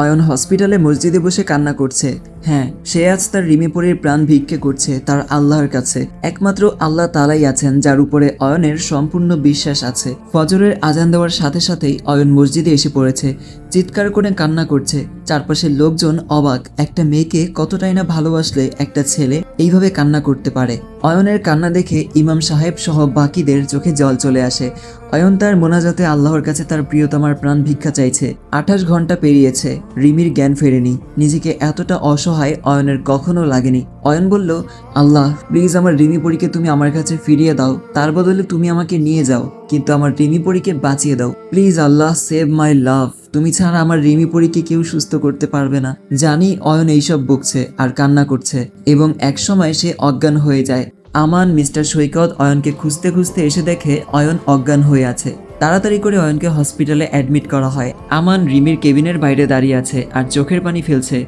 অয়ন হসপিটালে মসজিদে বসে কান্না করছে। হ্যাঁ সে আজ তার রিমিপুরের প্রাণ ভিক্ষে করছে, তার আল্লাহর কাছে। একমাত্র আল্লাহ তালাই আছেন, যার উপরে অয়নের সম্পূর্ণ বিশ্বাস আছে। ফজরের আজান দেওয়ার সাথে সাথেই অয়ন মসজিদে এসে পড়েছে। চিৎকার করে কান্না করছে। চারপাশের লোকজন অবাক, একটা মেয়েকে কতটাই না ভালোবাসলে একটা ছেলে এইভাবে কান্না করতে পারে। অয়নের কান্না দেখে ইমাম সাহেব সহ বাকিদের চোখে জল চলে আসে। অয়ন তার মোনাজাতে আল্লাহর কাছে তার প্রিয়তমার প্রাণ ভিক্ষা চাইছে। আঠাশ ঘণ্টা পেরিয়েছে, রিমির জ্ঞান ফেরেনি। নিজেকে এতটা অসহায় অয়নের কখনো লাগেনি। অয়ন বলল, আল্লাহ প্লিজ আমার রিমি পরীকে তুমি আমার কাছে ফিরিয়ে দাও। তার বদলে তুমি আমাকে নিয়ে যাও, কিন্তু আমার রিমি পরীকে বাঁচিয়ে দাও। প্লিজ আল্লাহ সেভ মাই লাভ তুমি ছাড়া আমার রিমি পরীকে কেউ সুস্থ করতে পারবে না। জানি অয়ন এইসব বকছে আর কান্না করছে, এবং একসময় সে অজ্ঞান হয়ে যায়। আমান, মিস্টার সৈকত অয়নকে খুঁজতে খুঁজতে এসে দেখে অয়ন অজ্ঞান হয়ে আছে। তাড়াতাড়ি করে অয়নকে হসপিটালে অ্যাডমিট করা হয়। আমান, রিমির কেবিনের বাইরে দাঁড়িয়ে আছে আর চোখের পানি ফেলছে।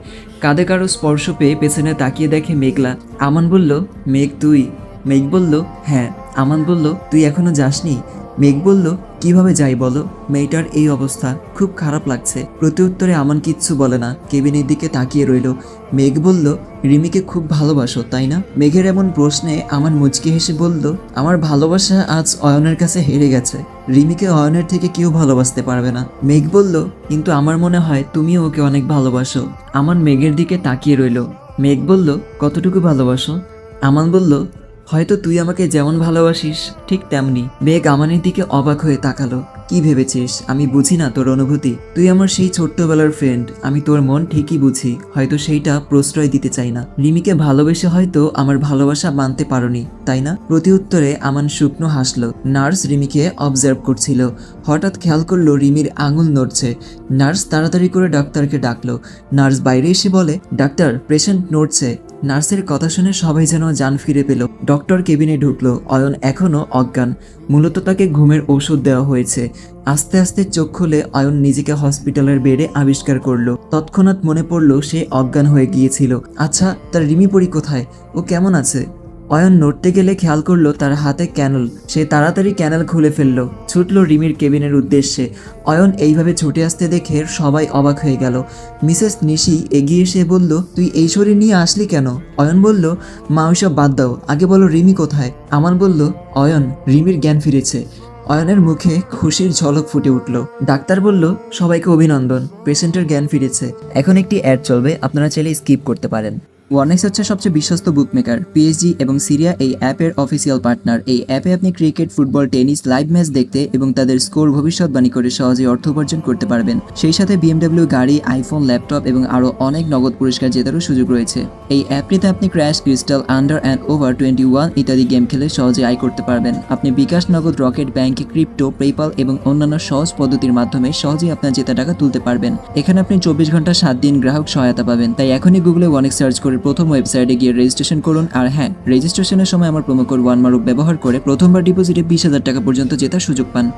কাঁধে কারও স্পর্শ পেয়ে পেছনে তাকিয়ে দেখে মেঘলা। আমান বলল, মেঘ তুই। মেঘ বলল হ্যাঁ। আমান বলল, তুই এখনও যাসনি? মেঘ বলল কীভাবে যাই বলো? মেয়েটার এই অবস্থা খুব খারাপ লাগছে। প্রত্যুত্তরে আমান কিচ্ছু বলে না। কেবিনের দিকে তাকিয়ে রইল। মেঘ বলল, রিমিকে খুব ভালোবাসো, তাই না? মেঘের এমন প্রশ্নে আমার মুচকি হেসে বলল, আমার ভালোবাসা আজ অয়নের কাছে হেরে গেছে। রিমিকে অয়নের থেকে কেউ ভালোবাসতে পারবে না। মেঘ বলল, কিন্তু আমার মনে হয় তুমিও ওকে অনেক ভালোবাসো। আমার মেঘের দিকে তাকিয়ে রইল। মেঘ বলল, কতটুকু ভালোবাসো? আমান বলল হয়তো তুই আমাকে যেমন ভালোবাসিস, ঠিক তেমনি বেগ আমানের দিকে অবাক হয়ে তাকালো। কি ভেবেছিস? আমি বুঝি না তোর অনুভূতি। তুই আমার সেই ছোট্টবেলার ফ্রেন্ড আমি তোর মন ঠিকই বুঝি, হয়তো সেইটা প্রশ্রয় দিতে চাই না। রিমিকে ভালোবেসে হয়তো আমার ভালোবাসা মানতে পারোনি, তাই না? প্রতি উত্তরে আমান শুকনো হাসলো। নার্স রিমিকে অবজার্ভ করছিল। হঠাৎ খেয়াল করল রিমির আঙুল নড়ছে। নার্স তাড়াতাড়ি করে ডাক্তারকে ডাকলো। নার্স বাইরে এসে বলে, ডাক্তার পেশেন্ট নড়ছে। নার্সের কথা শুনে সবাই যেন যান ফিরে পেল। ডক্টর কেবিনে ঢুকল। অয়ন এখনও অজ্ঞান। মূলত তাকে ঘুমের ঔষধ দেওয়া হয়েছে। আস্তে আস্তে চোখ খুলে অয়ন নিজেকে হসপিটালের বেডে আবিষ্কার করল। তৎক্ষণাৎ মনে পড়ল সে অজ্ঞান হয়ে গিয়েছিল। আচ্ছা তার রিমিপরি কোথায়? ও কেমন আছে? অয়ন নড়তে গেলে খেয়াল করল তার হাতে ক্যানেল। সে তাড়াতাড়ি ক্যানেল খুলে ফেলল। ছুটল রিমির কেবিনের উদ্দেশ্যে। অয়ন এইভাবে ছুটে আসতে দেখে সবাই অবাক হয়ে গেল। মিসেস নিশি এগিয়ে এসে বলল, তুই এই শরীর নিয়ে আসলি কেন? অয়ন বলল, মা, ওইসব বাদ দাও। আগে বলো রিমি কোথায়? আমার বলল, অয়ন, রিমির জ্ঞান ফিরেছে। অয়নের মুখে খুশির ঝলক ফুটে উঠল। ডাক্তার বলল, সবাইকে অভিনন্দন। পেশেন্টের জ্ঞান ফিরেছে। এখন একটি অ্যাড চলবে, আপনারা চাইলে স্কিপ করতে পারেন। ওয়ানেক্স হচ্ছে সবচেয়ে বিশ্বস্ত বুকমেকার পিএসজি এবং সিরিয়া এই অ্যাপের অফিসিয়াল পার্টনার এই অ্যাপে আপনি cricket football tennis live match দেখতে এবং তাদের স্কোর ভবিষ্যৎবাণী করে সহজেই অর্থ উপার্জন করতে পারবেন। সেই সাথে বিএমডব্লিউ গাড়ি আইফোন ল্যাপটপ এবং আরও অনেক নগদ পুরস্কার জেতারও সুযোগ রয়েছে। এই অ্যাপটিতে আপনি crash crystal under and over twenty one ইত্যাদি গেম খেলে সহজে আয় করতে পারবেন। আপনি বিকাশ নগদ রকেট ব্যাংকে ক্রিপ্টো পেপাল এবং অন্যান্য সহজ পদ্ধতির মাধ্যমে সহজেই আপনার জেতা টাকা তুলতে পারবেন। এখানে আপনি চব্বিশ ঘণ্টা সাত দিন গ্রাহক সহায়তা পাবেন। তাই এখনই গুগলে অনেক সার্চ করে প্রথম ওয়েবসাইটে গিয়ে রেজিস্ট্রেশন করুন। আর হ্যাঁ রেজিস্ট্রেশনের সময় আমার কোড ওয়ান মারুপ ব্যবহার করে প্রথমবার ডিপোজিটে বিশ হাজার টাকা পর্যন্ত জেতার সুযোগ পান।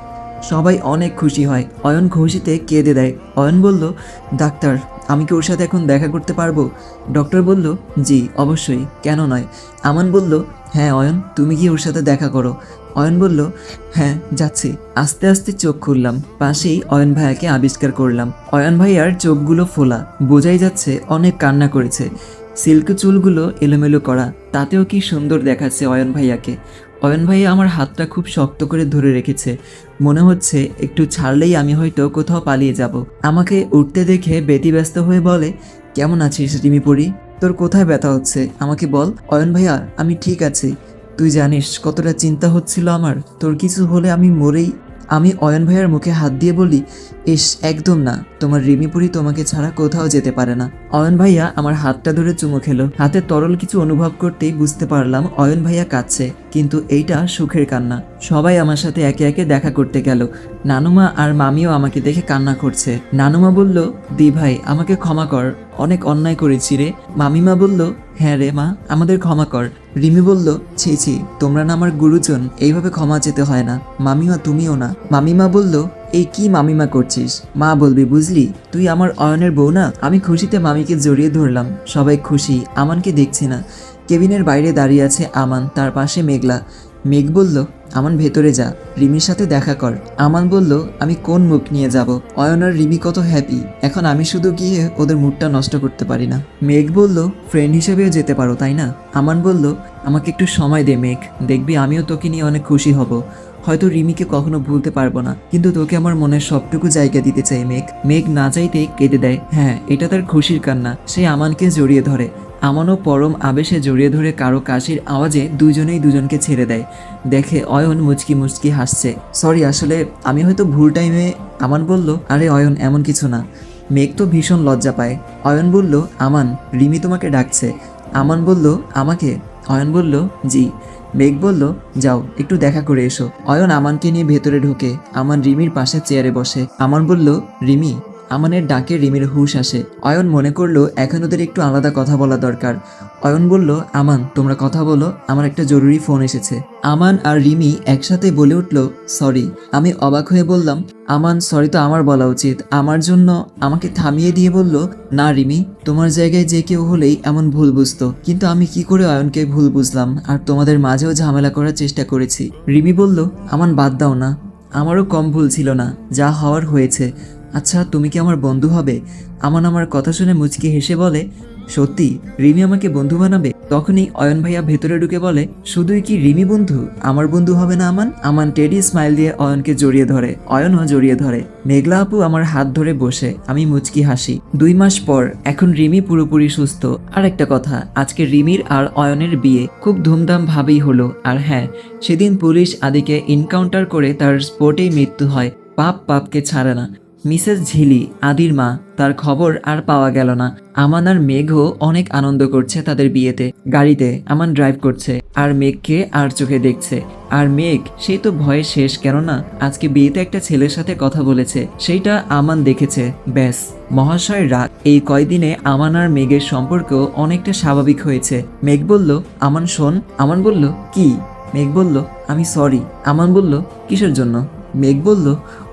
সবাই অনেক খুশি হয়। অয়ন খুশিতে কেঁদে দেয়। অয়ন বলল, ডাক্তার, আমি কি ওর সাথে এখন দেখা করতে পারব? ডক্টর বলল, জি, অবশ্যই। কেন নয়? আমান বলল হ্যাঁ অয়ন, তুমি কি ওর সাথে দেখা করো। অয়ন বলল হ্যাঁ যাচ্ছি। আস্তে আস্তে চোখ খুললাম। পাশেই অয়ন ভাইয়াকে আবিষ্কার করলাম। অয়ন ভাইয়ার চোখগুলো ফোলা। বোঝাই যাচ্ছে অনেক কান্না করেছে। সিল্ক চুলগুলো এলোমেলো করা, তাতেও কি সুন্দর দেখাচ্ছে অয়ন ভাইয়াকে। অয়ন ভাইয়া আমার হাতটা খুব শক্ত করে ধরে রেখেছে। মনে হচ্ছে একটু ছাড়লেই আমি হয়তো কোথাও পালিয়ে যাব। আমাকে উঠতে দেখে বেতি ব্যস্ত হয়ে বলে, কেমন আছিস রিমিপুরি? তোর কোথায় ব্যথা হচ্ছে? আমাকে বল। অয়ন ভাইয়া, আমি ঠিক আছি। তুই জানিস কতটা চিন্তা হচ্ছিল আমার? তোর কিছু হলে আমি মরেই আমি অয়ন ভাইয়ের মুখে হাত দিয়ে বলি এস একদম না। তোমার রিমিপুরি তোমাকে ছাড়া কোথাও যেতে পারে না। অয়ন ভাইয়া আমার হাতটা ধরে চুমু খেলো। হাতে তরল কিছু অনুভব করতেই বুঝতে পারলাম অয়ন ভাইয়া কাঁদছে। কিন্তু এইটা সুখের কান্না। সবাই আমার সাথে একে একে দেখা করতে গেল। নানুমা আর মামিও আমাকে দেখে কান্না করছে। নানুমা বলল, দি ভাই, আমাকে ক্ষমা কর। অনেক অন্যায় করেছি রে। মামিমা বলল হ্যাঁ রে মা, আমাদের ক্ষমা কর। রিমি বলল, ছি ছি, তোমরা না আমার গুরুজন, এইভাবে ক্ষমা যেতে হয় না। মামিমা, তুমিও না। মামিমা বলল, এই কি মামিমা করছিস? মা বলবি, বুঝলি, তুই আমার অয়নের বউ না? আমি খুশিতে মামিকে জড়িয়ে ধরলাম। সবাই খুশি, আমানকে দেখছি না। কেবিনের বাইরে দাঁড়িয়ে আছে আমান, তার পাশে মেঘলা। মেঘ বলল, আমান, ভেতরে যা। রিমির সাথে দেখা কর। আমান বলল, আমি কোন মুখ নিয়ে যাব? অয়ন আর রিমি কত হ্যাপি এখন আমি শুধু গিয়ে ওদের মুডটা নষ্ট করতে পারি না। মেঘ বলল ফ্রেন্ড হিসেবেও যেতে পারো, তাই না? আমান বলল, আমাকে একটু সময় দে, মেঘ। দেখবি, আমিও তোকে নিয়ে অনেক খুশি হব। হয়তো রিমিকে কখনো ভুলতে পারব না। কিন্তু তোকে আমার মনের সবটুকু জায়গা দিতে চাই, মেঘ। মেঘ না চাইতে কেঁদে দেয় হ্যাঁ এটা তার খুশির কান্না। সে আমানকে জড়িয়ে ধরে। আমানও পরম আবেশে জড়িয়ে ধরে কারও কাশির আওয়াজে দুজনেই দুজনকে ছেড়ে দেয়। দেখে অয়ন মুচকি মুচকি হাসছে। সরি, আসলে আমি হয়তো ভুল টাইমে, আমান বলল। আরে অয়ন, এমন কিছু না। মেঘ তো ভীষণ লজ্জা পায়। অয়ন বলল, আমান, রিমি তোমাকে ডাকছে। আমান বলল, আমাকে? অয়ন বলল, জি। মেঘ বলল, যাও, একটু দেখা করে এসো। অয়ন আমানকে নিয়ে ভেতরে ঢোকে। আমান রিমির পাশে চেয়ারে বসে। আমান বলল, রিমি আমানের ডাকে রিমির হুশ আসে। অয়ন মনে করল, এখন ওদের একটু আলাদা কথা বলা দরকার। অয়ন বলল, আমান, তোমরা কথা বলো, আমার একটা জরুরি ফোন এসেছে। আমান আর রিমি একসাথে বলে উঠল, সরি। আমি অবাক হয়ে বললাম, আমান, সরি তো আমার বলা উচিত। আমার জন্য আমাকে থামিয়ে দিয়ে বলল, না রিমি, তোমার জায়গায় যে কেউ হলেই এমন ভুল বুঝতো। কিন্তু আমি কি করে অয়নকে ভুল বুঝলাম? আর তোমাদের মাঝেও ঝামেলা করার চেষ্টা করেছি। রিমি বলল, আমান, বাদ দাও না। আমারও কম ভুল ছিল না। যা হওয়ার হয়েছে। আচ্ছা তুমি কি আমার বন্ধু হবে? আমান আমার কথা শুনে মুচকি হেসে বলে, সত্যি, রিমি আমাকে বন্ধু বানাবে? তখনই অয়ন ভাইয়া ভেতরে ঢুকে বলে, শুধুই কি রিমি বন্ধু? আমার বন্ধু হবে না আমান? আমান টেডি স্মাইল দিয়ে অয়নকে জড়িয়ে ধরে। অয়নও জড়িয়ে ধরে। মেঘলা আপু আমার হাত ধরে বসে, আমি মুচকি হাসি। দুই মাস পর, এখন রিমি পুরোপুরি সুস্থ। আর একটা কথা, আজকে রিমির আর অয়নের বিয়ে খুব ধুমধাম ভাবেই হলো। আর হ্যাঁ সেদিন পুলিশ আদিকে ইনকাউন্টার করে তার স্পোর্টেই মৃত্যু হয়। পাপ পাপকে ছাড়ে না। মিসেস ঝিলি, আদির মা, তার খবর আর পাওয়া গেল না। আমান আর মেঘও অনেক আনন্দ করছে তাদের বিয়েতে। গাড়িতে আমান ড্রাইভ করছে, আর মেঘকে আর চোখে দেখছে। আর মেঘ সেই তো ভয়ে শেষ কেননা, আজকে বিয়েতে একটা ছেলের সাথে কথা বলেছে, সেইটা আমান দেখেছে। ব্যাস, মহাশয় রাগ। এই কয়দিনে আমান আর মেঘের সম্পর্ক অনেকটা স্বাভাবিক হয়েছে। মেঘ বলল, আমান, শোন। আমান বলল, কি? মেঘ বলল, আমি সরি। আমান বলল, কিসের জন্য? মেঘ বলল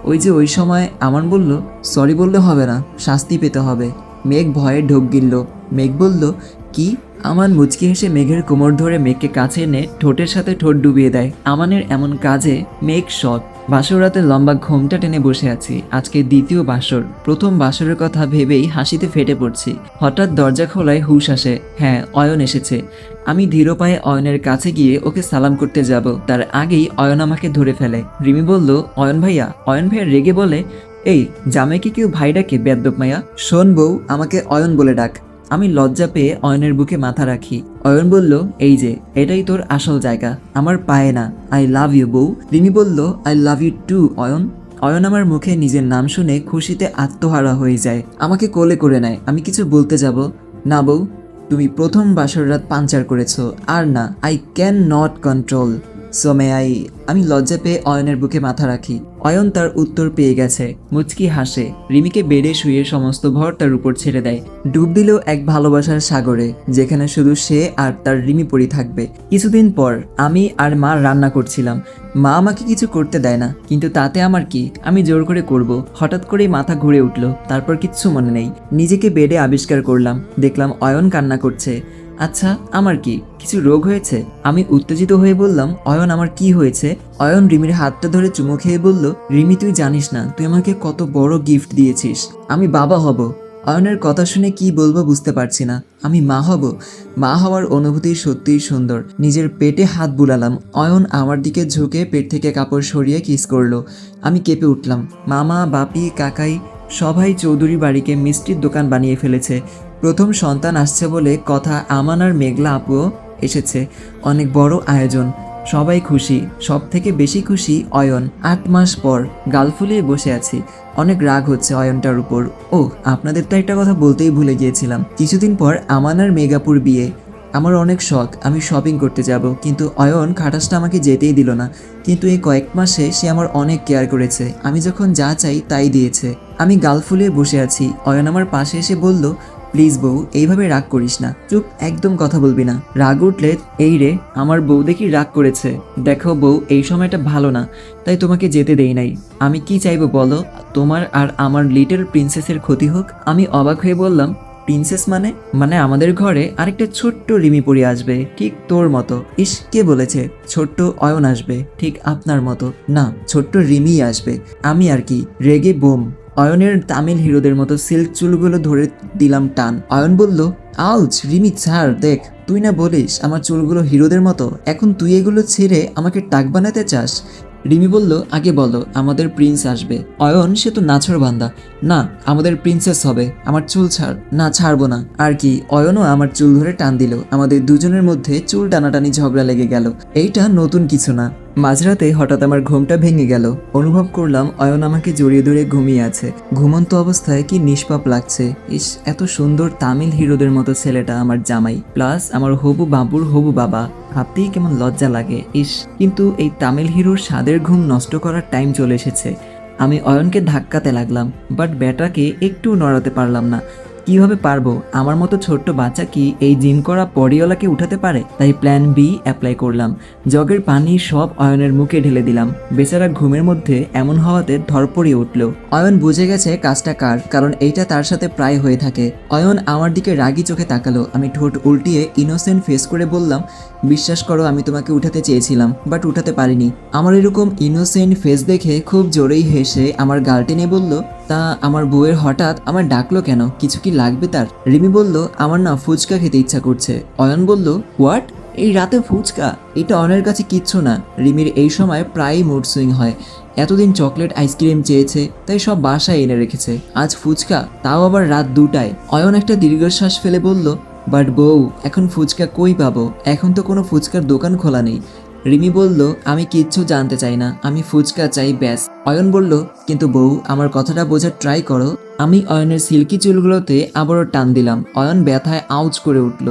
ওই যে ওই সময় আমান বলল, সরি বললে হবে না, শাস্তি পেতে হবে। মেঘ ভয়ে ঢোক গিলল। মেঘ বলল, কি? আমান মুচকি হেসে মেঘের কোমর ধরে মেঘকে কাছে এনে ঠোঁটের সাথে ঠোঁট ডুবিয়ে দেয়। আমানের এমন কাজে মেঘ শখ বাসর রাতে লম্বা ঘোমটা টেনে বসে আছি। আজকে দ্বিতীয় বাসর। প্রথম বাসরের কথা ভেবেই হাসিতে ফেটে পড়ছি। হঠাৎ দরজা খোলায় হুশ আসে। হ্যাঁ অয়ন এসেছে। আমি ধীর পায়ে অয়নের কাছে গিয়ে ওকে সালাম করতে যাব। তার আগেই অয়ন আমাকে ধরে ফেলে। রিমি বলল, অয়ন ভাইয়া অয়ন ভাইয়া রেগে বলে, এই, জামাইকে কেউ ভাই ডাকে বেদ্যপ মাইয়া? শোন বউ, আমাকে অয়ন বলে ডাক। আমি লজ্জা পেয়ে অয়নের বুকে মাথা রাখি। অয়ন বলল, এই যে, এটাই তোর আসল জায়গা। আমার পায়ে না। আই লাভ ইউ বউ। রিমি বলল I love you too Ayan. Ayan আমার মুখে নিজের নাম শুনে খুশিতে আত্মহারা হয়ে যায়। আমাকে কোলে করে নেয়। আমি কিছু বলতে যাব? না, বউ। তুমি প্রথম বাসর রাত পাঞ্চার করেছ। আর না I can not control so may I আমি লজ্জা পেয়ে অয়নের বুকে মাথা রাখি। অয়ন তার উত্তর পেয়ে গেছে। মুচকি হাসে। রিমিকে বেডে শুয়ে সমস্ত ভর তার উপর ছেড়ে দেয়। ডুব দিল এক ভালোবাসার সাগরে, যেখানে শুধু সে আর তার রিমি পরি থাকবে। কিছুদিন পর আমি আর মা রান্না করছিলাম। মা আমাকে কিছু করতে দেয় না, কিন্তু তাতে আমার কি? আমি জোর করে করব। হঠাৎ করেই মাথা ঘুরে উঠল। তারপর কিচ্ছু মনে নেই। নিজেকে বেডে আবিষ্কার করলাম। দেখলাম অয়ন কান্না করছে। আচ্ছা আমার কি কিছু রোগ হয়েছে? আমি উত্তেজিত হয়ে বললাম, অয়ন, আমার কি হয়েছে? অয়ন রিমির হাতটা ধরে চুমু খেয়ে বলল, রিমি, তুই জানিস না, তুই আমাকে কত বড় গিফট দিয়েছিস। আমি বাবা হব। অয়নের কথা শুনে কি বলব বুঝতে পারছি না। আমি মা হব। মা হওয়ার অনুভূতি সত্যিই সুন্দর। নিজের পেটে হাত বুলালাম। অয়ন আমার দিকে ঝুঁকে পেট থেকে কাপড় সরিয়ে কিস করল। আমি কেঁপে উঠলাম। মামা, বাপি, কাকাই সবাই চৌধুরী বাড়িকে মিষ্টির দোকান বানিয়ে ফেলেছে। প্রথম সন্তান আসছে বলে কথা আমান আর মেঘলা আপুও এসেছে। অনেক বড় আয়োজন। সবাই খুশি। সব থেকে বেশি খুশি অয়ন। আট মাস পর গাল ফুলিয়ে বসে আছি। অনেক রাগ হচ্ছে অয়নটার উপর। ও আপনাদের তো একটা কথা বলতেই ভুলে গিয়েছিলাম। কিছুদিন পর আমান আর মেগাপুর বিয়ে। আমার অনেক শখ। আমি শপিং করতে যাব। কিন্তু অয়ন খাটাসটা আমাকে যেতেই দিল না। কিন্তু এই কয়েক মাসে সে আমার অনেক কেয়ার করেছে। আমি যখন যা চাই তাই দিয়েছে। আমি গাল ফুলিয়ে বসে আছি। অয়ন আমার পাশে এসে বলল প্লিজ বউ, এইভাবে রাগ করিস না। চুপ, একদম কথা বলবি না। রাগ উঠলে, এই রে, আমার বউ দেখি রাগ করেছে। দেখো বউ, এই সময়টা ভালো না, তাই তোমাকে যেতে দেই নাই। আমি কি চাইব বলো? তোমার আর আমার লিটল প্রিন্সেসের ক্ষতি হোক? আমি অবাক হয়ে বললাম, প্রিন্সেস মানে? মানে আমাদের ঘরে আরেকটা ছোট্ট রিমি পরি আসবে, ঠিক তোর মতো। ইস, কে বলেছে? ছোট্ট অয়ন আসবে, ঠিক আপনার মতো। না, ছোট্ট রিমি আসবে। আমি আর কি, রেগে বোম। অয়নের তামিল হিরোদের মতো সিল্ক চুলগুলো ধরে দিলাম টান। অয়ন বলল আউচ রিমি, ছাড়, দেখ, তুই না বলিস, আমার চুলগুলো হিরোদের মতো। এখন তুই এগুলো ছেড়ে আমাকে টাক বানাতে চাস? রিমি বলল, আগে বলো, আমাদের প্রিন্স আসবে। অয়ন, সে তো নাছর বান্দা। না, আমাদের প্রিন্সেস হবে। আমার চুল ছাড়, না, ছাড়বো না। আর কি, অয়নও আমার চুল ধরে টান দিল। আমাদের দুজনের মধ্যে চুল টানাটানি ঝগড়া লেগে গেল। এইটা নতুন কিছু না। মাঝরাতে হঠাৎ আমার ঘুমটা ভেঙে গেল। অনুভব করলাম অয়ন আমাকে জড়িয়ে ধরে ঘুমিয়ে আছে। ঘুমন্ত অবস্থায় কি নিষ্পাপ লাগছে। ইস, এত সুন্দর তামিল হিরোদের মতো ছেলেটা আমার জামাই। প্লাস আমার হবু বাবুর হবু বাবা। ভাবতেই কেমন লজ্জা লাগে। ইস, কিন্তু এই তামিল হিরোর স্বাদের ঘুম নষ্ট করার টাইম চলে এসেছে। আমি অয়নকে ধাক্কাতে লাগলাম বাট ব্যাটাকে একটু নড়াতে পারলাম না। কীভাবে পারব? আমার মতো ছোট্ট বাচ্চা কি এই জিম করা পরিওয়ালাকে উঠাতে পারে? তাই প্ল্যান বি অ্যাপ্লাই করলাম। জগের পানি সব অয়নের মুখে ঢেলে দিলাম। বেচারা ঘুমের মধ্যে এমন হওয়াতে ধরপড়িয়ে উঠল। অয়ন বুঝে গেছে কাজটা কার, কারণ এইটা তার সাথে প্রায় হয়ে থাকে। অয়ন আমার দিকে রাগি চোখে তাকালো। আমি ঠোঁট উল্টিয়ে ইনোসেন্ট ফেস করে বললাম, বিশ্বাস করো, আমি তোমাকে উঠাতে চেয়েছিলাম, বাট উঠাতে পারিনি। আমার এরকম ইনোসেন্ট ফেস দেখে খুব জোরেই হেসে আমার গাল টেনে বলল, তা আমার বউয়ের হঠাৎ আমার ডাকলো কেন? কিছু কি লাগবে তার। রিমি বলল, আমার না ফুচকা খেতে ইচ্ছা করছে। অয়ন বলল হোয়াট এই রাতে ফুচকা? এটা অয়নের কাছে কিচ্ছু না। রিমির এই সময় প্রায়ই মুড সুইং হয়। এতদিন চকলেট আইসক্রিম চেয়েছে, তাই সব বাসায় এনে রেখেছে। আজ ফুচকা, তাও আবার রাত দুটায়। অয়ন একটা দীর্ঘশ্বাস ফেলে বলল বাট বউ, এখন ফুচকা কই পাবো? এখন তো কোনো ফুচকার দোকান খোলা নেই। রিমি বলল, আমি কিচ্ছু জানতে চাই না। আমি ফুচকা চাই, ব্যাস। অয়ন বলল, কিন্তু বউ, আমার কথাটা বোঝার ট্রাই করো। আমি অয়নের সিল্কি চুলগুলোতে আবারও টান দিলাম। অয়ন ব্যথায় আউজ করে উঠল।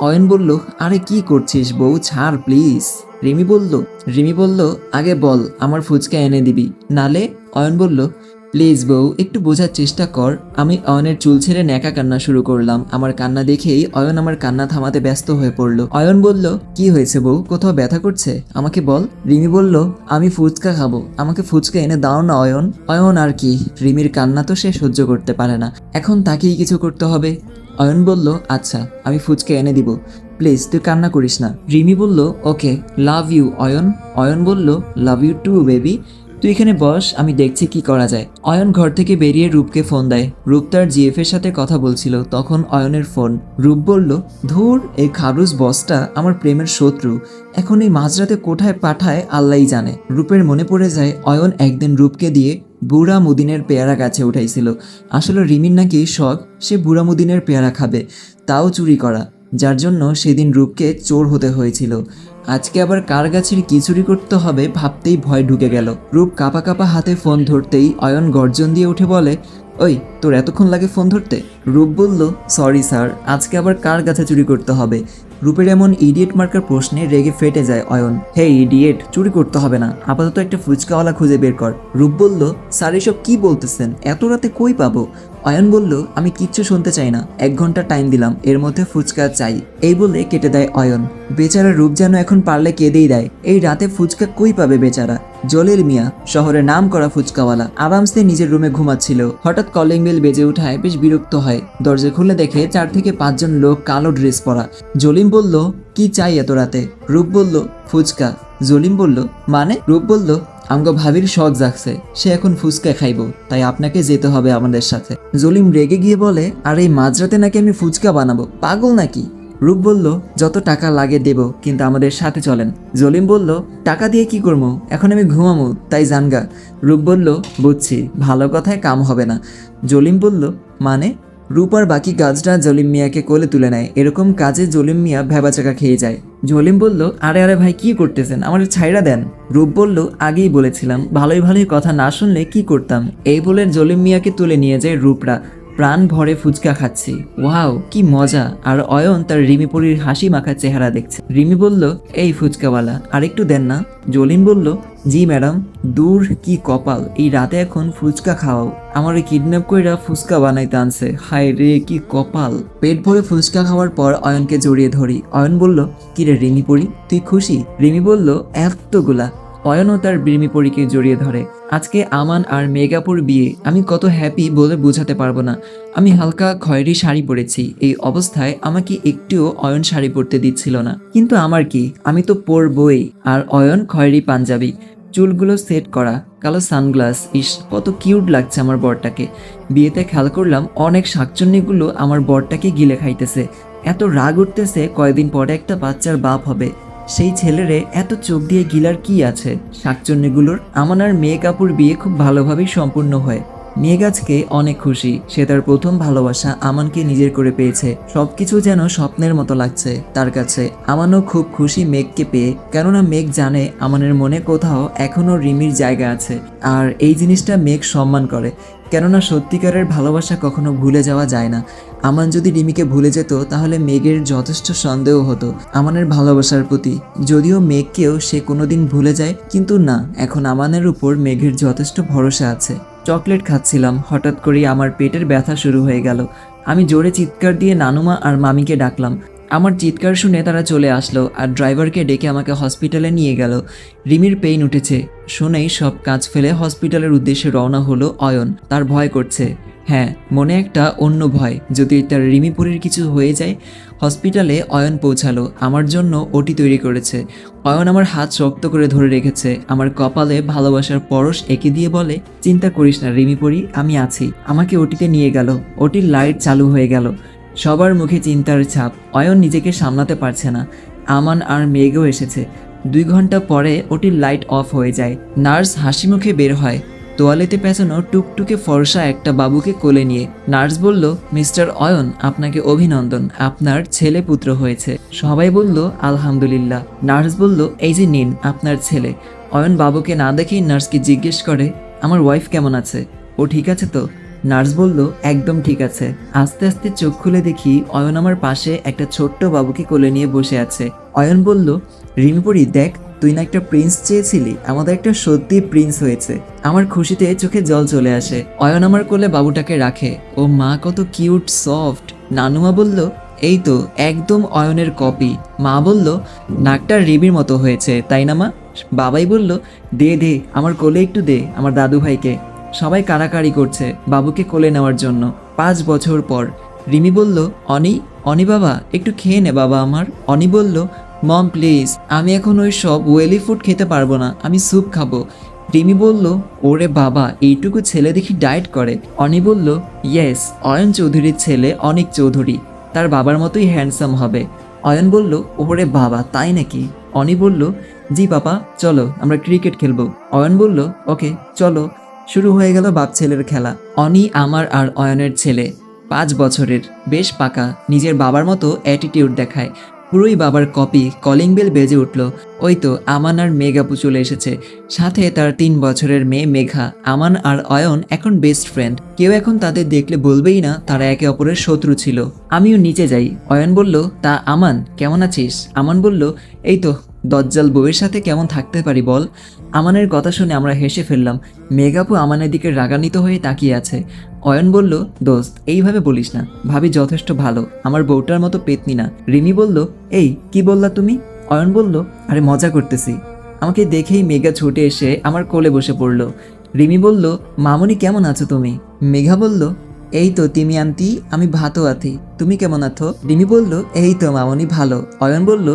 অয়ন বলল, আরে কি করছিস বউ? ছাড়, প্লিজ। রিমি বলল রিমি বলল, আগে বল, আমার ফুচকা এনে দিবি। নালে অয়ন বলল প্লিজ বউ, একটু বোঝার চেষ্টা কর। আমি অয়নের চুল ছেড়ে ন্যাকা কান্না শুরু করলাম। আমার কান্না দেখেই অয়ন আমার কান্না থামাতে ব্যস্ত হয়ে পড়ল। অয়ন বলল, কি হয়েছে বউ? কোথাও ব্যথা করছে? আমাকে বল। রিমি বলল, আমি ফুচকা খাব। আমাকে ফুচকা এনে দাও না, অয়ন। অয়ন আর কি, রিমির কান্না তো সে সহ্য করতে পারে না। এখন তাকেই কিছু করতে হবে। অয়ন বলল আচ্ছা আমি ফুচকা এনে দিব। প্লিজ, তুই কান্না করিস না। রিমি বলল, okay, love you, Ayan. Ayan বলল, লাভ ইউ টু, বেবি। তুই এখানে বস, আমি দেখছি কি করা যায়। অয়ন ঘর থেকে বেরিয়ে রূপকে ফোন দেয়। রূপ তার জিএফ এর সাথে কথা বলছিল, তখন অয়নের ফোন। রূপ বলল, ধুর, এই খারুস বসটা আমার প্রেমের শত্রু। এখন এই মাঝরাতে কোথায় পাঠায়, আল্লাহই জানে। রূপের মনে পড়ে যায়, অয়ন একদিন রূপকে দিয়ে বুড়া মুদিনের পেয়ারা গাছে উঠাইছিল। আসলে রিমির নাকি শখ, সে বুড়া মুদিনের পেয়ারা খাবে, তাও চুরি করা। যার জন্য সেদিন রূপকে চোর হতে হয়েছিল। আজকে আবার কার গাছের কি চুরি করতে হবে ভাবতেই ভয় ঢুকে গেল। রূপ কাপা কাপা হাতে ফোন ধরতেই অয়ন গর্জন দিয়ে উঠে বলে ওই, তোর এতক্ষণ লাগে ফোন ধরতে? রূপ বলল, সরি স্যার, আজকে আবার কার গাছে চুরি করতে হবে? রূপের এমন ইডিয়েট মার্কার প্রশ্নে রেগে ফেটে যায় অয়ন। হে ইডিয়েট চুরি করতে হবে না। আপাতত একটা ফুচকাওয়ালা খুঁজে বের কর। রূপ বলল, স্যার, এসব কি বলতেছেন? এত রাতে কই পাবো? অয়ন বলল, আমি কিচ্ছু শুনতে চাই না। এক ঘণ্টা টাইম দিলাম, এর মধ্যে ফুচকা চাই। এই বলে কেটে দেয় অয়ন। বেচারা রূপ যেন এখন পারলে কেঁদেই দেয়। এই রাতে ফুচকা কই পাবে বেচারা? জলিল মিয়া শহরে নাম করা ফুচকাওয়ালা, আরামসে নিজের রুমে ঘুমাচ্ছিল। হঠাৎ কলিং বেল বেজে উঠায়, বেশ বিরক্ত হয়। দরজা খুলে দেখে চার থেকে পাঁচজন লোক কালো ড্রেস পরা। জলিম বলল, কি চাই এত রাতে? রূপ বলল, ফুচকা। জলিম বলল মানে? রূপ বলল, আমগো ভাবির শখ জাগছে, সে এখন ফুচকা খাইবো, তাই আপনাকে যেতে হবে আমাদের সাথে। জলিম রেগে গিয়ে বলে, আর এই মাঝরাতে নাকি আমি ফুচকা বানাবো? পাগল নাকি? রূপ বলল, যত টাকা লাগে দেব, কিন্তু আমাদের সাথে চলেন। জলিম বলল, টাকা দিয়ে কি করব? এখন আমি ঘুমামো তাই জানগা। রূপ বলল, বুঝছি, ভালো কথায় কাম হবে না। জলিম বলল মানে? রূপ আর বাকি কাজটা জলিম মিয়াকে কোলে তুলে নেয়। এরকম কাজে জলিম মিয়া ভেবাচাকা খেয়ে যায়। জলিম বলল, আরে আরে ভাই, কি করতেছেন? আমার ছাইরা দেন। রূপ বলল, আগেই বলেছিলাম, ভালোই ভালোই কথা না শুনলে কি করতাম? এই বলে জলিম মিয়াকে তুলে নিয়ে যায় রূপরা। প্রাণ ভরে ফুচকা খাচ্ছি। ওয়াও, কি মজা। আর অয়ন তার রিমিপুরির হাসি মাখা চেহারা দেখছে। রিমি বলল, এই ফুচকাওয়ালা, আরেকটু দেন না? জলিন বলল, জি ম্যাডাম, দূর কি কপাল। এই রাতে এখন ফুচকা খাওয়াও। আমার কিডন্যাপ কইরা ফুচকা বানাইতে আনছে। হায় রে, কি কপাল! পেট ভরে ফুচকা খাওয়ার পর অয়নকে জড়িয়ে ধরি। অয়ন বলল, কি রে রিমি পড়ি তুই খুশি? রিমি বলল, এতগুলা। অয়নও তার রিমি জড়িয়ে ধরে। আজকে আমান আর মেগাপুর বিয়ে, আমি কত হ্যাপি বলে বোঝাতে পারব না। আমি হালকা খয়েরি শাড়ি পরেছি, এই অবস্থায় আমাকে একটিও অয়ন শাড়ি পরতে দিচ্ছিল না। কিন্তু আমার কি? আমি তো পরবই, আর অয়ন খয়েরি পাঞ্জাবি। চুলগুলো সেট করা, কালো সানগ্লাস, ইস, কত কিউট লাগছে আমার বরটাকে। বিয়েতে খেয়াল করলাম, অনেক শাকচুন্নিগুলো আমার বরটাকে গিলে খাইতেছে। এত রাগ উঠতেছে কয়েকদিন পরে একটা বাচ্চার বাপ হবে। সেই ছেলেরে এত চোখ দিয়ে গিলার কি আছে? শাকচন্যগুলোর আমানার মেয়ে কাপুর বিয়ে খুব ভালোভাবেই সম্পূর্ণ হয়। মেঘ আজকে অনেক খুশি। সে তার প্রথম ভালোবাসা আমানকে নিজের করে পেয়েছে। সবকিছু যেন স্বপ্নের মতো লাগছে তার কাছে। আমানও খুব খুশি মেঘকে পেয়ে, কেননা মেঘ জানে আমানের মনে কোথাও এখনও রিমির জায়গা আছে। আর এই জিনিসটা মেঘ সম্মান করে, কেননা সত্যিকারের ভালোবাসা কখনো ভুলে যাওয়া যায় না। আমান যদি রিমিকে ভুলে যেত, তাহলে মেঘের যথেষ্ট সন্দেহ হতো আমানের ভালোবাসার প্রতি। যদিও মেঘকেও সে কোনোদিন ভুলে যায়, কিন্তু না, এখন আমানের উপর মেঘের যথেষ্ট ভরসা আছে। চকলেট খাচ্ছিলাম, হঠাৎ করেই আমার পেটের ব্যথা শুরু হয়ে গেল। আমি জোরে চিৎকার দিয়ে নানুমা আর মামিকে ডাকলাম। আমার চিৎকার শুনে তারা চলে আসলো আর ড্রাইভারকে ডেকে আমাকে হসপিটালে নিয়ে গেল। রিমির পেইন উঠেছে। শুনেই সব কাজ ফেলে হসপিটালের উদ্দেশ্যে রওনা হলো অয়ন। তার ভয় করছে। হ্যাঁ মনে একটা অন্য ভয়। যদি তার রিমিপুরের কিছু হয়ে যায়, হসপিটালে অয়ন পৌঁছালো। আমার জন্য ওটি তৈরি করেছে। অয়ন আমার হাত শক্ত করে ধরে রেখেছে। আমার কপালে ভালোবাসার পরশ এঁকে দিয়ে বলে, চিন্তা করিস না রিমিপুরি, আমি আছি। আমাকে ওটিতে নিয়ে গেল। ওটির লাইট চালু হয়ে গেল। সবার মুখে চিন্তার ছাপ। অয়ন নিজেকে সামলাতে পারছে না। আমান আর মেঘও এসেছে। দুই ঘণ্টা পরে ওটির লাইট অফ হয়ে যায়। নার্স হাসি মুখে বের হয়। তোয়ালেতে পেঁচানো টুকটুকে ফর্সা একটা বাবুকে কোলে নিয়ে নার্স বলল, মিস্টার অয়ন, আপনাকে অভিনন্দন। আপনার ছেলে পুত্র হয়েছে। সবাই বলল, আলহামদুলিল্লাহ। নার্স বলল, এই যে নিন, আপনার ছেলে। অয়ন বাবুকে না দেখেই নার্সকে জিজ্ঞেস করে, আমার ওয়াইফ কেমন আছে? ও ঠিক আছে তো? নার্স বলল, একদম ঠিক আছে। আস্তে আস্তে চোখ খুলে দেখি অয়ন আমার পাশে একটা ছোট্ট বাবুকে কোলে নিয়ে বসে আছে। অয়ন বলল, রিমিপুরি, দেখ তুই না একটা প্রিন্স চেয়েছিলি? আমাদের একটা সত্যি প্রিন্স হয়েছে। আমার খুশিতে চোখে জল চলে আসে। অয়ন আমার কোলে বাবুটাকে রাখে। ও মা, কত কিউট সফট নানুমা বলল, এই তো, একদম অয়নের কপি মা বলল, নাকটা রিবির মতো হয়েছে, তাই না মা? বাবাই বলল, দে দে, আমার কোলে একটু দে, আমার দাদু ভাইকে সবাই কাড়াকাড়ি করছে বাবুকে কোলে নেওয়ার জন্য। পাঁচ বছর পর রিমি বলল, অনি অনি বাবা, একটু খেয়ে নে বাবা আমার। অনি বলল মম প্লিজ আমি এখন ওই সব ওয়েলি ফুড খেতে পারব না, আমি স্যুপ খাব। রিমি বলল, ওরে বাবা, এইটুকু ছেলে দেখি ডায়েট করে। অনি বলল ইয়েস অয়ন চৌধুরীর ছেলে অনিক চৌধুরী, তার বাবার মতোই হ্যান্ডসাম হবে। অয়ন বলল, ওরে বাবা, তাই নাকি? অনি বলল, জি পাপা, চলো, আমরা ক্রিকেট খেলব। অয়ন বলল, ওকে, চলো। শুরু হয়ে গেল বাপ ছেলের খেলা। অনি, আমার আর অয়নের ছেলে, পাঁচ বছরের, বেশ পাকা, নিজের বাবার মতো অ্যাটিটিউড দেখায়। পুরোই বাবার কপি কলিং বেল বেজে উঠল। ওই তো আমান আর মেঘাপু চলে এসেছে। সাথে তার তিন বছরের মেয়ে মেঘা, আমান আর অয়ন এখন বেস্ট ফ্রেন্ড কেউ এখন তাদের দেখলে বলবেই না তারা একে অপরের শত্রু ছিল। আমিও নিচে যাই। অয়ন বলল, তা আমান, কেমন আছিস? আমান বলল, এই তো দজ্জাল বউয়ের সাথে কেমন থাকতে পারি বল? আমানের কথা শুনে আমরা হেসে ফেললাম। মেঘাপু আমানের দিকে রাগান্বিত হয়ে তাকিয়ে আছে। অয়ন বলল, দোস্ত, এইভাবে বলিস না। ভাবি যথেষ্ট ভালো। আমার বউটার মতো পেতনি না। রিমি বলল, এই, কি বললা তুমি? অয়ন বলল, আরে মজা করতেছি। আমাকে দেখেই মেঘা ছুটে এসে আমার কোলে বসে পড়ল। রিমি বলল, মামনি কেমন আছো তুমি? মেঘা বলল, এই তো তিমি আন্টি, আমি ভাতো আছি তুমি কেমন আছো? রিমি বলল, এই তো মামনি ভালো। অয়ন বলল,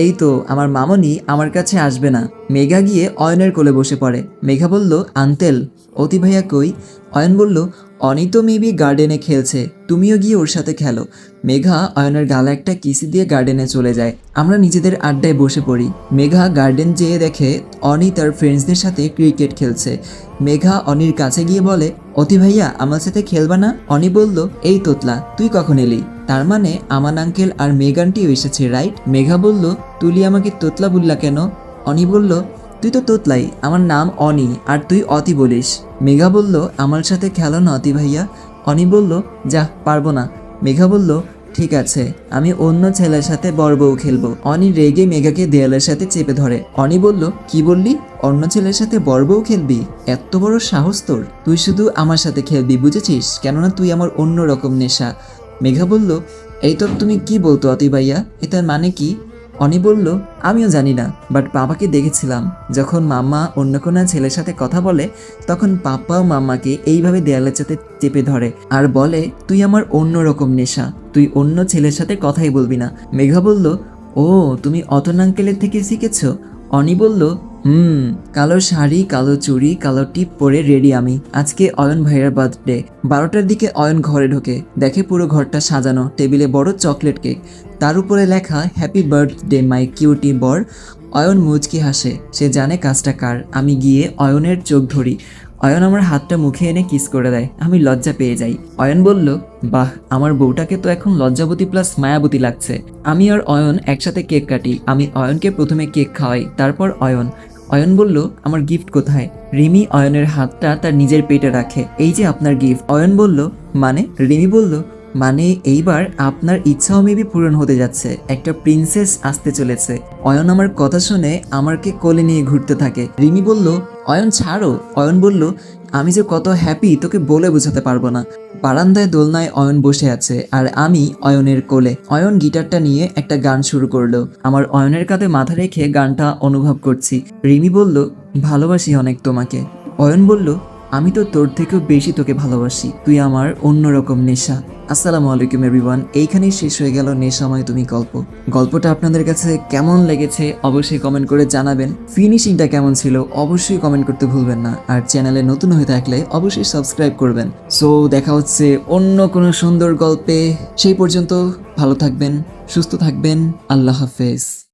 এই তো, আমার মামনি আমার কাছে আসবে না। মেঘা গিয়ে অয়নের কোলে বসে পড়ে। মেঘা বলল আন্তেল অতি ভাইয়া কই? অয়ন বলল অনি তো মেবি গার্ডেনে খেলছে, তুমিও গিয়ে ওর সাথে খেলো। মেঘা অয়নের গালে একটা কিসি দিয়ে গার্ডেনে চলে যায়। আমরা নিজেদের আড্ডায় বসে পড়ি। মেঘা গার্ডেন যেয়ে দেখে অনি তার ফ্রেন্ডসদের সাথে ক্রিকেট খেলছে। মেঘা অনির কাছে গিয়ে বলে, অতি ভাইয়া, আমার সাথে খেলবা না? অনি বলল, এই তোতলা, তুই কখন এলি? তার মানে আমান আঙ্কেল আর মেগানটিও এসেছে রাইট মেঘা বলল, তুলি আমাকে তোতলা বললা কেন? অনি বলল, তুই তো তোতলাই, আমার নাম অনি আর তুই অতি বলিস। মেঘা বলল, আমার সাথে খেলো না অতি ভাইয়া। অনি বলল, যা, পারব না। মেঘা বলল, ঠিক আছে, আমি অন্য ছেলের সাথে বড় বউ খেলব। অনি রেগে মেঘাকে দেয়ালের সাথে চেপে ধরে। অনি বলল, কি বললি? অন্য ছেলের সাথে বড় বউ খেলবি? এত বড় সাহস তোর। তুই শুধু আমার সাথে খেলবি, বুঝেছিস? কেননা তুই আমার অন্য রকম নেশা। মেঘা বলল, এই তো তুমি কি বলতো অতি ভাইয়া? এটার মানে কি? অনি বলল, আমিও জানি না বাট বাবাকে দেখেছিলাম। যখন মাম্মা অন্য কোনো ছেলের সাথে কথা বলে, তখন পাপ্পা ও মাম্মাকে এইভাবে দেয়ালের সাথে চেপে ধরে আর বলে, তুই আমার অন্য রকম নেশা, তুই অন্য ছেলের সাথে কথাই বলবি না। মেঘা বলল, ও, তুমি অতন আঙ্কেলের থেকে শিখেছ? অনি বলল হুম, কালো শাড়ি, কালো চুড়ি, কালো টিপ পরে রেডি আমি। আজকে অয়ন ভাইয়ের বার্থডে বারোটার দিকে অয়ন ঘরে ঢোকে। দেখে পুরো ঘরটা সাজানো। টেবিলে বড় চকলেট কেক তার উপরে লেখা হ্যাপি বার্থডে মাই কিউটি বর অয়ন মুচকি হাসে। সে জানে কাজটা কার। আমি গিয়ে অয়নের চোখ ধরি। অয়ন আমার হাতটা মুখে এনে কিস করে দেয়। আমি লজ্জা পেয়ে যাই। অয়ন বলল, বাহ, আমার বউটাকে তো এখন লজ্জাবতী প্লাস মায়াবতী লাগছে। আমি আর অয়ন একসাথে কেক কাটি। আমি অয়নকে প্রথমে কেক খাওয়াই, তারপর অয়ন। অয়ন বলল, আমার গিফট কোথায়? রিমি অয়নের হাতটা তার নিজের পেটে রাখে। এই যে আপনার গিফট অয়ন বলল মানে? রিমি বলল মানে এইবার আপনার ইচ্ছাও মেবি পূরণ হতে যাচ্ছে। একটা প্রিন্সেস আসতে চলেছে। অয়ন আমার কথা শুনে আমাকে কোলে নিয়ে ঘুরতে থাকে। রিমি বলল, অয়ন, ছাড়ো। অয়ন বলল, আমি যে কত হ্যাপি তোকে বলে বোঝাতে পারব না। বারান্দায় দোলনায় অয়ন বসে আছে আর আমি অয়নের কোলে। অয়ন গিটারটা নিয়ে একটা গান শুরু করল। আমার অয়নের কাঁধে মাথা রেখে গানটা অনুভব করছি। রিমি বলল, ভালোবাসি অনেক তোমাকে। অয়ন বলল আমি তো তোর থেকেও বেশি তোকে ভালোবাসি। তুই আমার অন্যরকম নেশা। আসসালামু আলাইকুম, এভরিওয়ান। এইখানেই শেষ হয়ে গেল নেশাময় তুমি গল্প। গল্পটা আপনাদের কাছে কেমন লেগেছে অবশ্যই কমেন্ট করে জানাবেন। ফিনিশিংটা কেমন ছিল অবশ্যই কমেন্ট করতে ভুলবেন না। আর চ্যানেলে নতুন হয়ে থাকলে অবশ্যই সাবস্ক্রাইব করবেন। সো দেখা হচ্ছে অন্য কোনো সুন্দর গল্পে। সেই পর্যন্ত ভালো থাকবেন, সুস্থ থাকবেন। আল্লাহ হাফেজ।